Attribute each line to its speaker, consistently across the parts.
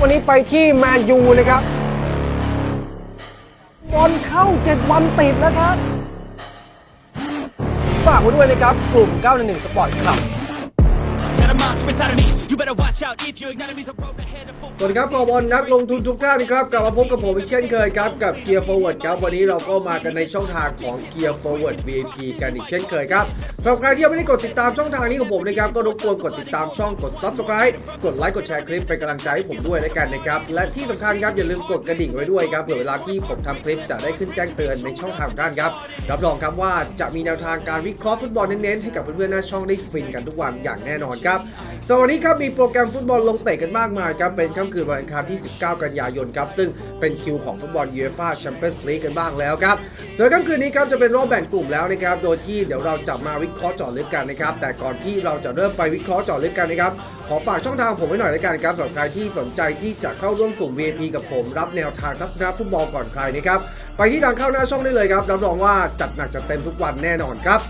Speaker 1: วันนี้ไปที่แมนยูนะครับ บอลเข้า7วันติดแล้วครับ ฝากไว้ด้วยนะครับ กลุ่ม 911สปอร์ตครับ
Speaker 2: สวัสดีครับกอบอลนักลงทุนทุกท่านครับกลับมาพบกับผมอีกเช่นเคยครับกับ Gear Forward ครับวันนี้เราก็มากันในช่องทางของ Gear Forward VIP กันอีกเช่นเคยครับสำหรับใครที่ยังไม่ได้กดติดตามช่องทางนี้ของผมนะครับก็รบกวนกดติดตามช่องกด Subscribe กดไลค์กดแชร์คลิปเป็นกำลังใจให้ผมด้วยแล้วกันนะครับและที่สำคัญครับอย่าลืมกดกระดิ่งไว้ด้วยครับเผื่อเวลาที่ผมทำคลิปจะได้ขึ้นแจ้งเตือนในช่องทางของท่านครับรับรองครับว่าจะมีแนวทางการวิเคราะห์ฟุตบอลเน้นๆให้กับเพื่อนๆหน้าช่องได้ฟินกันทุกวันอย่างแน่นอนครับสวัสดีครับมีโปรแกรมฟุตบอลลงเตะกันมากมายครับเป็นค่ำคืนวันอังคารที่ 19 กันยายนครับซึ่งเป็นคิวของฟุตบอลยูเอฟ่าแชมเปี้ยนส์ลีกกันบ้างแล้วครับโดยค่ำคืนนี้ครับจะเป็นรอบแบ่งกลุ่มแล้วนะครับโดยที่เดี๋ยวเราจะมาวิเคราะห์เจาะลึกกันนะครับแต่ก่อนที่เราจะเริ่มไปวิเคราะห์เจาะลึกกันนะครับขอฝากช่องทางผมไว้หน่อยล้วกันครับสำหรับใครที่สนใจที่จะเข้าร่วมกลุ่ม VIP กับผม รับแนวทางทัศนฟุตบอลก่อนใครนะครับไปที่ทางเข้าหน้าช่องได้เลยครับรับรองว่าจัดหนักจัดเต็มทุกวันแน่นอนครับ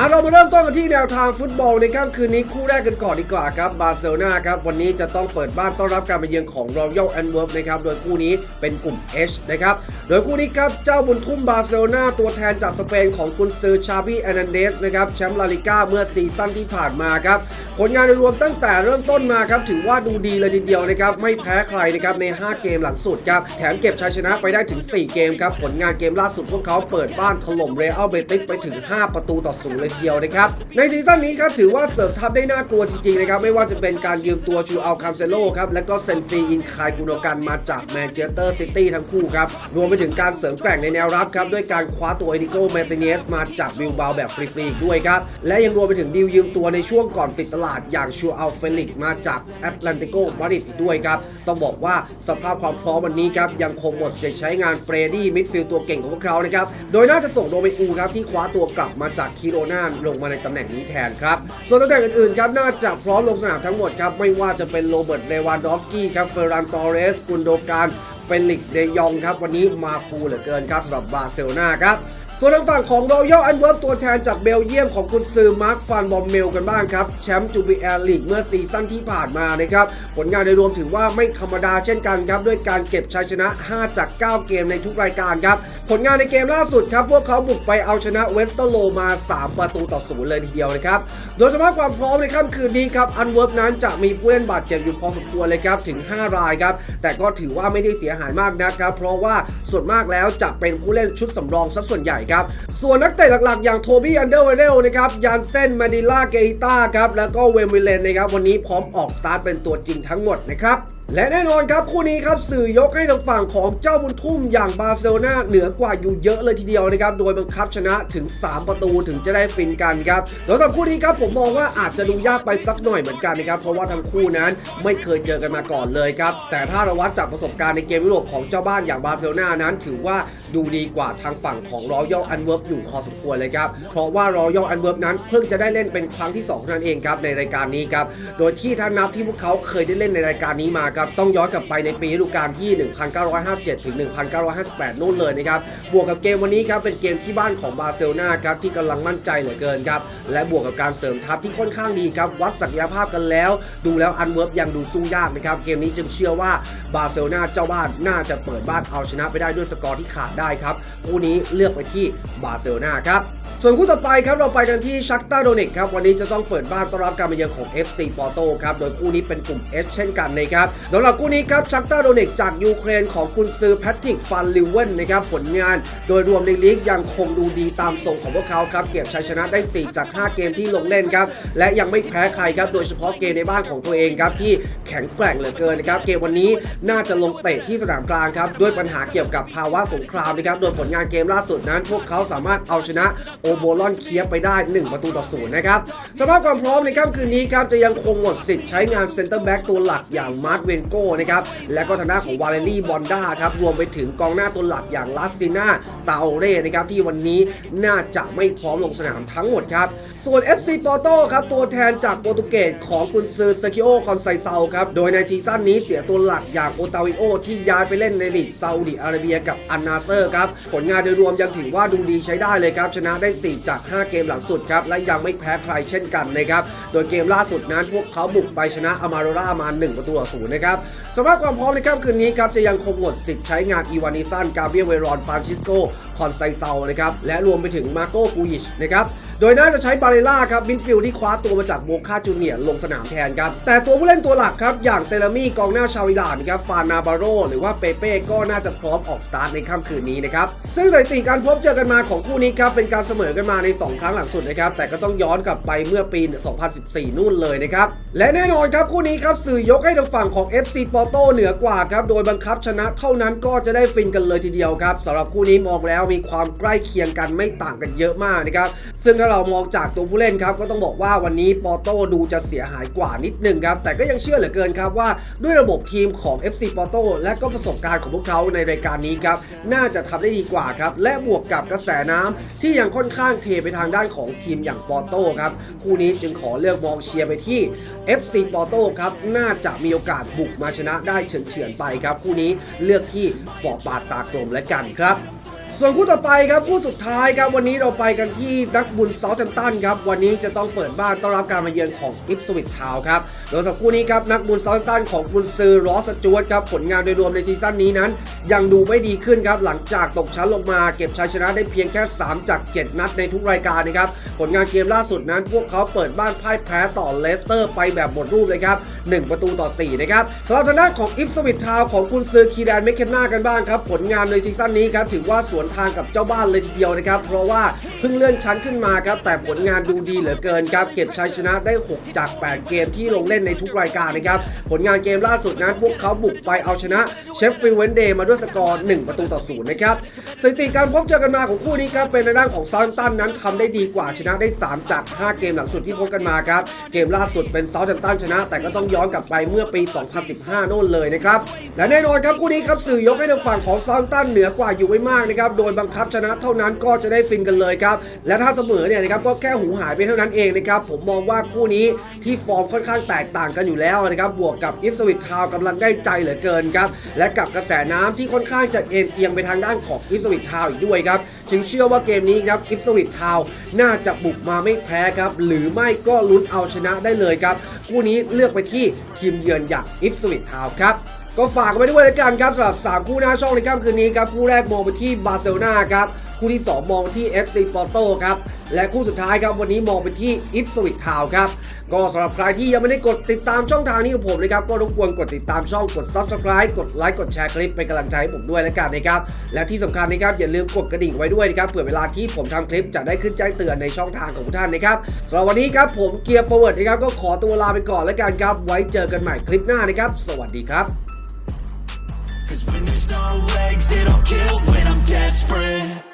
Speaker 2: อะเรามาเริ่มต้นกันที่แนวทางฟุตบอลในค่ำคืนนี้คู่แรกกันก่อนดีกว่าครับบาร์เซโลนาครับวันนี้จะต้องเปิดบ้านต้อนรับการมาเยือนของรอยัลแอนเวิร์ฟนะครับโดยคู่นี้เป็นกลุ่ม H นะครับโดยคู่นี้ครับเจ้าบุญทุ่มบาร์เซโลนาตัวแทนจากสเปนของกุนซือชาบีแอนันเดสนะครับแชมป์ลาลิก้าเมื่อซีซั่นที่ผ่านมาครับผลงานโดยรวมตั้งแต่เริ่มต้นมาครับถือว่าดูดีเลยทีเดียวนะครับไม่แพ้ใครนะครับใน 5 เกมหลังสุดครับแถมเก็บชัยชนะไปได้ถึง 4 เกมครับผลงานเกมล่าสุดพวกเขาเปิดบ้านถล่มเรอัลเบติสไปถึง 5 ประตูต่อศูนย์เลยทีเดียวนะครับ ในซีซั่นนี้ครับถือว่าเสิริมทัพได้น่ากลัวจริงๆนะครับไม่ว่าจะเป็นการยืมตัวชูอัลคาเซโลครับและก็เซนฟีอินคายกุโนกันมาจากแมนเชสเตอร์ซิตี้ทั้งคู่ครับรวมไปถึงการเสริมแกร่งในแนวรับครับด้วยการคว้าตัวเอดิโกเมติเนสมาจากบิลบาแบบฟรีๆด้วยครับและยังรวมไปถึงดีลยืมตัวในช่วงก่อนปิดตลาดอย่างชูอัลเฟลิกมาจากแอตแลนติโกมาริดอีกด้วยครับต้องบอกว่าสภาพความพร้อมวันนี้ครับยังคงหมดสิทธิ์ใช้งานเฟรดี้มิดฟิลด์ตัวเก่งของพวกเขานะครับโดยน่าจะส่งโรเมอูครับที่คว้าตัวกลับมาจากคิโรนาลงมาในตำแหน่งนี้แทนครับ ส่วนตำแหน่งอื่นๆครับน่าจะพร้อมลงสนามทั้งหมดครับ ไม่ว่าจะเป็นโรเบิร์ต เลวานดอฟสกี้ครับ เฟอร์รันตอเรส กุนโดการเฟลิกซ์ เดยองครับ วันนี้มาฟูเหลือเกินครับสำหรับบาร์เซโลนาครับส่วนทางฝั่งของรอยัลอันเวิร์ตัวแทนจากเบลเยียมของคุณซือมาร์คฟันบอมเมลกันบ้างครับ แชมป์จูบิแอร์ลีกเมื่อซีซั่นที่ผ่านมานะครับ ผลงานโดยรวมถือว่าไม่ธรรมดาเช่นกันครับ ด้วยการเก็บชัยชนะ 5 จาก 9 เกมในทุกรายการครับ ผลงานในเกมล่าสุดครับ พวกเขาบุกไปเอาชนะเวสเตอร์โลมา 3 ประตูต่อศูนย์เลยทีเดียวนะครับ โดยเฉพาะความพร้อมในค่ำคืนนี้ครับอันเวิร์นั้นจะมีผู้เล่นบาดเจ็บอยู่พอสมควรเลยครับถึง 5 รายครับ แต่ก็ถือว่าไม่ได้เสียหายมากนะครับ เพราะว่าส่วนมากแล้วจะเป็นผู้เล่นชุดสำรองซะส่วนใหญ่ครับ ส่วนนักเตะหลักๆ อย่างโทบี้อันเดอร์เวเรลนะครับยันเซนมาดิล่าเกอิต้าครับแล้วก็เวมิเลนนะครับวันนี้พร้อมออกสตาร์ทเป็นตัวจริงทั้งหมดนะครับ และแน่นอนครับคู่นี้ครับสื่อยกให้ทางฝั่งของเจ้าบุญทุ่มอย่างบาร์เซโลนาเหนือกว่าอยู่เยอะเลยทีเดียวนะครับโดยบังคับชนะถึง 3 ประตูถึงจะได้ฟินกันครับแล้วสำหรับคู่นี้ครับผมมองว่าอาจจะดูยากไปสักหน่อยเหมือนกันนะครับเพราะว่าทั้งคู่นั้นไม่เคยเจอกันมาก่อนเลยครับแต่ถ้าเราวัดจากประสบการณ์ในเกมยุโรปของเจ้าบ้านอย่างบาร์เซโลนานั้น ถือว่าดูดีกว่าทางฝั่งของรอยัลอันเวิร์อยู่พอสมควรเลยครับเพราะว่ารอยัลอันเวิร์นั้นเพิ่งจะได้เล่นเป็นครั้งที่2นั้นเองครับในรายการนี้ครับโดยที่ถ้านับที่พวกเขาเคยได้เล่นในรายการนี้มาครับ ต้องย้อนกลับไปในปีฤดูกาลที่ 1957 ถึง 1958 นู่นเลยนะครับ บวกกับเกมวันนี้ครับเป็นเกมที่บ้านของบาร์เซโลนาครับที่กำลังมั่นใจเหลือเกินครับ และบวกกับการเสริมทัพที่ค่อนข้างดีครับ วัดศักยภาพกันแล้ว ดูแล้วอันเวิร์บยังดูสู้ยากนะครับ เกมนี้จึงเชื่อว่าบาร์เซโลนาเจ้าบ้านน่าจะเปิดบ้านเอาชนะไปได้ด้วยสกอร์ที่ขาดได้ครับคู่นี้เลือกไปที่บาร์เซโลนาครับ ส่วนคู่ต่อไปครับเราไปกันที่ชักตาโดเนกครับวันนี้จะต้องเปิดบ้านต้อนรับการมาเยือนของ FC ปอร์โตครับโดยคู่นี้เป็นกลุ่ม H เช่นกันนะครับสำหรับคู่นี้ครับชักตาโดเนกจากยูเครนของคุณซือแพทริกฟันลิเวนนะครับผลงาน โดยรวมในลีกยังคงดูดีตามทรงของพวกเขาครับเก็บชัยชนะได้ 4 จาก 5 เกมที่ลงเล่นครับและยังไม่แพ้ใครครับโดยเฉพาะเกมในบ้านของตัวเองครับที่แข็งแกร่งเหลือเกินนะครับเกมวันนี้น่าจะลงเตะที่สนามกลางครับด้วยปัญหาเกี่ยวกับภาวะสงครามนะครับโดยผลงานเกมล่าสุดนั้น พวกเขาสามารถเอาชนะโอโบลอนเคียบไปได้ 1 ประตูต่อศูนย์นะครับสภาพความพร้อมในค่ำคืนนี้ครับจะยังคงหมดสิทธิ์ใช้งานเซนเตอร์แบ็กตัวหลักอย่างมาร์ตเวนโก้นะครับและก็ทางด้านของวาเลรี่บอนด้าครับรวมไปถึงกองหน้าตัวหลักอย่างลาสซิน่าตาโอเร่นะครับที่วันนี้น่าจะไม่พร้อมลงสนามทั้งหมดครับส่วน FC ปอร์โตครับตัวแทนจากโปรตุเกสของกุนซือเซคิโอคอนไซเซาครับโดยในซีซั่นนี้เสียตัวหลักอย่างโอตาวิโอที่ย้ายไปเล่นในลีกซาอุดิอาระเบียกับอันนาเซอร์ครับผลงานโดยรวมยังถือว่าดูดีใช้ได้เลยครับชนะได้4 จาก 5 เกมหลังสุดครับ และยังไม่แพ้ใครเช่นกันนะครับ โดยเกมล่าสุดนั้นพวกเขาบุกไปชนะอมาโรรามา 1 ประตูต่อศูนย์นะครับสำหรับความพร้อมในค่ำคืนนี้ครับจะยังคงหมดสิทธิ์ใช้งานอีวานิซันกาเบียเวรอนฟรานซิสโกคอนไซเซานะครับและรวมไปถึงมาโกกูยิชนะครับ โดยน่าจะใช้บาเรล่าครับมินฟิลที่คว้าตัวมาจากโบคาจูเนียร์ลงสนามแทนครับ แต่ตัวผู้เล่นตัวหลักครับ อย่างเตเลมี่กองหน้าชาวอิหร่านครับฟานาบาโรหรือว่าเปเป้ก็น่าจะพร้อมออกสตาร์ทในค่ำคืนนี้นะครับ ซึ่งสถิติการพบเจอกันมาของคู่นี้ครับเป็นการเสมอกันมาใน 2 ครั้งหลังสุดนะครับแต่ก็ต้องย้อนกลับไปเมื่อปี 2014 นู่นเลยนะครับและแน่นอนครับคู่นี้ครับสื่อยกให้ทางฝั่งของ FC ปอโตเหนือกว่าครับโดยบังคับชนะเท่านั้นก็จะได้ฟินกันเลยทีเดียวครับสำหรับคู่นี้มองแล้วมีความใกล้เคียงกันไม่ต่างกันเยอะมากนะครับซึ่งถ้าเรามองจากตัวผู้เล่นครับก็ต้องบอกว่าวันนี้ปอโต้ดูจะเสียหายกว่านิดนึงครับแต่ก็ยังเชื่อเหลือเกินครับว่าด้วยระบบทีมของ FC ปอโต้และก็ประสบการณ์ของพวกเขาในรายการนี้ครับน่าจะทำได้ดีกว่าครับและบวกกับกระแสน้ำที่ยังค่อนข้างเทไปทางด้านของทีมอย่างปอโต้ครับคู่นี้จึงขอเลือกมองเชียร์ไปที่ FC ปอโต้ครับน่าจะมีโอกาสบุกมาชนะได้เฉือนๆไปครับคู่นี้เลือกที่ปอปาตากลมและกันครับ ส่วนคู่ต่อไปครับคู่สุดท้ายครับวันนี้เราไปกันที่นักบุญเซาท์แฮมตันครับวันนี้จะต้องเปิดบ้านต้อนรับการมาเยือนของอิปสวิตทาวครับ โดยสำหรับคู่นี้ครับนักบุญซาท์แฮมป์ตันของกุนซือรอสจวตครับผลงานโดยรวมในซีซั่นนี้นั้น ยังดูไม่ดีขึ้นครับหลังจากตกชั้นลงมาเก็บชัยชนะได้เพียงแค่ 3 จาก 7 นัดในทุกรายการนะครับผลงานเกมล่าสุดนั้น พวกเขาเปิดบ้านพ่ายแพ้ต่อเลสเตอร์ไปแบบหมดรูปเลยครับ1ประตูต่อ 4 นะครับสำหรับทางด้านของอิฟสวิตทาวของกุนซือคีแดนเมคเคนนากันบ้างครับผลงานในซีซั่นนี้ครับถือว่าสวนทางกับเจ้าบ้านเลยทีเดียวนะครับเพราะว่าเพิ่งเลื่อนชั้นขึ้นมาครับแต่ผลงานดูดีเหลือเกินครับเก็บชัยชนะได้ 6 จาก 8 เกมที่ลงเล่นในทุกรายการนะครับ ผลงานเกมล่าสุดนั้นพวกเขาบุกไปเอาชนะเชฟฟิลด์เวนเดย์มาด้วยสกอร์ 1 ประตูต่อศูนย์นะครับสถิติการพบเจอกันมาของคู่นี้ครับเป็นในด้านของซา u ์ h ตันนั้นทำได้ดีกว่าชนะได้ 3 จาก 5 เกมหลังสุดที่พบกันมาครับเกมล่าสุดเป็นซา u ์ h ตันชนะ แต่ก็ต้องย้อนกลับไปเมื่อปี 2015 โน่นเลยนะครับและแน่นอนครับคู่นี้ครับสื่อยกให้ทางฝั่งของซา u ์ h ตันเหนือกว่าอยู่ไม่มากนะครับโดยบังคับชนะเท่านั้นก็จะได้ฟินกันเลยครับและถ้าเสมอเนี่ยนะครับก็แค่หูหายไปเท่านั้นเองนะครับผมมองว่าคู่นี้ที่ฟอร์มค่อนข้างแตกต่างกันอยู่แล้วนะครับบวกกับอิฟสวิตทาวกำลังได้ใจเหลือเกินครับและกับกระแสน้ำที่ค่อนข้างจะเอ็นเอียงไปทางด้านของอิฟสวิตทาวอีกด้วยครับจึงเชื่อว่าเกมนี้ครับอิฟสวิตทาวน่าจะบุกมาไม่แพ้ครับหรือไม่ก็ลุ้นเอาชนะได้เลยครับคู่นี้เลือกไปที่ทีมเยือนอย่างอิฟสวิตทาวครับก็ฝากไว้ด้วยแล้วกันครับสำหรับ 3 คู่หน้าช่องในค่ำคืนนี้ครับคู่แรกมองไปที่บาร์เซโลนาครับคู่ที่ 2 มองไปที่ FC Porto ครับและคู่สุดท้ายครับวันนี้มองไปที่ Ipswich Town ครับ ก็สำหรับใครที่ยังไม่ได้กดติดตามช่องทางนี้กับผมนะครับก็รบกวนกดติดตามช่องกด Subscribe กดไลค์กดแชร์คลิปเป็นกำลังใจให้ผมด้วยแล้วกันนะครับและที่สำคัญนะครับอย่าลืมกดกระดิ่งไว้ด้วยนะครับเผื่อเวลาที่ผมทำคลิปจะได้ขึ้นแจ้งเตือนในช่องทางของท่านนะครับสำหรับวันนี้ครับผมเกียร์ forward นะครับก็ขอตัวลาไปก่อนแล้วกันครับไว้เจอกันใหม่คลิปหน้านะครับสวัสดีครับ
Speaker 3: Cause when there's no legs, it'll kill when I'm dead